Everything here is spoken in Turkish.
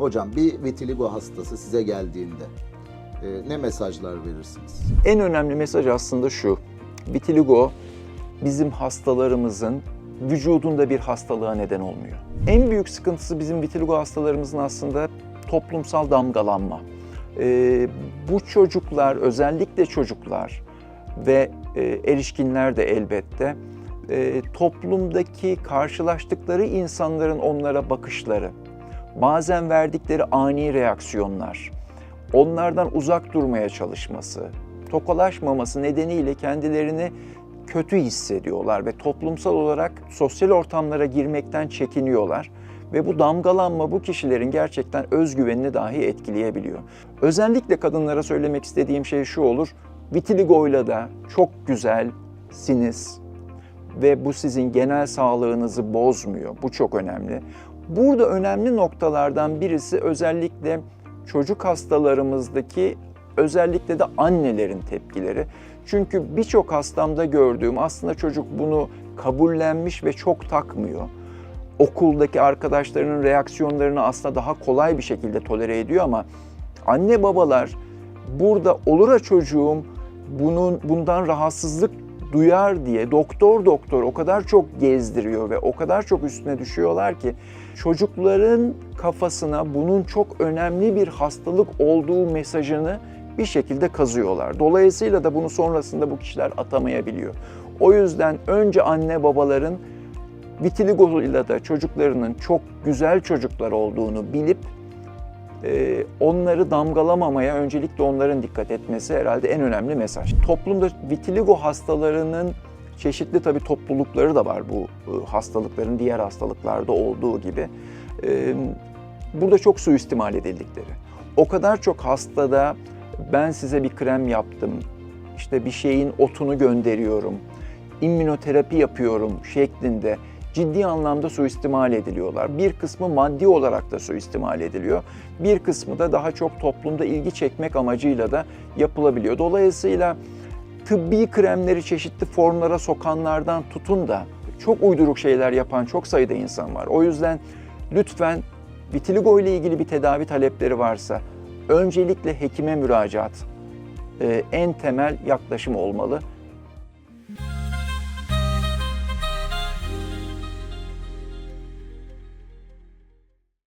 Hocam bir vitiligo hastası size geldiğinde e, ne mesajlar verirsiniz? En önemli mesaj aslında şu. Vitiligo bizim hastalarımızın vücudunda bir hastalığa neden olmuyor. En büyük sıkıntısı bizim vitiligo hastalarımızın aslında toplumsal damgalanma. Ee, bu çocuklar, özellikle çocuklar ve e, erişkinler de elbette e, toplumdaki karşılaştıkları insanların onlara bakışları, bazen verdikleri ani reaksiyonlar, onlardan uzak durmaya çalışması, tokalaşmaması nedeniyle kendilerini kötü hissediyorlar ve toplumsal olarak sosyal ortamlara girmekten çekiniyorlar ve bu damgalanma bu kişilerin gerçekten özgüvenini dahi etkileyebiliyor. Özellikle kadınlara söylemek istediğim şey şu olur. Vitiligo'yla da çok güzelsiniz ve bu sizin genel sağlığınızı bozmuyor. Bu çok önemli. Burada önemli noktalardan birisi özellikle çocuk hastalarımızdaki özellikle de annelerin tepkileri. Çünkü birçok hastamda gördüğüm aslında çocuk bunu kabullenmiş ve çok takmıyor. Okuldaki arkadaşlarının reaksiyonlarını aslında daha kolay bir şekilde tolere ediyor ama anne babalar burada olura çocuğum bunun bundan rahatsızlık duyar diye doktor doktor o kadar çok gezdiriyor ve o kadar çok üstüne düşüyorlar ki çocukların kafasına bunun çok önemli bir hastalık olduğu mesajını bir şekilde kazıyorlar. Dolayısıyla da bunu sonrasında bu kişiler atamayabiliyor. O yüzden önce anne babaların vitiligo ile de çocuklarının çok güzel çocuklar olduğunu bilip e, onları damgalamamaya öncelikle onların dikkat etmesi herhalde en önemli mesaj. Toplumda vitiligo hastalarının çeşitli tabii toplulukları da var bu e, hastalıkların diğer hastalıklarda olduğu gibi. E, Burada çok suistimal edildikleri. O kadar çok hastada ben size bir krem yaptım, işte bir şeyin otunu gönderiyorum, immünoterapi yapıyorum şeklinde ciddi anlamda suistimal ediliyorlar. Bir kısmı maddi olarak da suistimal ediliyor. Bir kısmı da daha çok toplumda ilgi çekmek amacıyla da yapılabiliyor. Dolayısıyla tıbbi kremleri çeşitli formlara sokanlardan tutun da çok uyduruk şeyler yapan çok sayıda insan var. O yüzden lütfen vitiligo ile ilgili bir tedavi talepleri varsa öncelikle hekime müracaat e, en temel yaklaşım olmalı.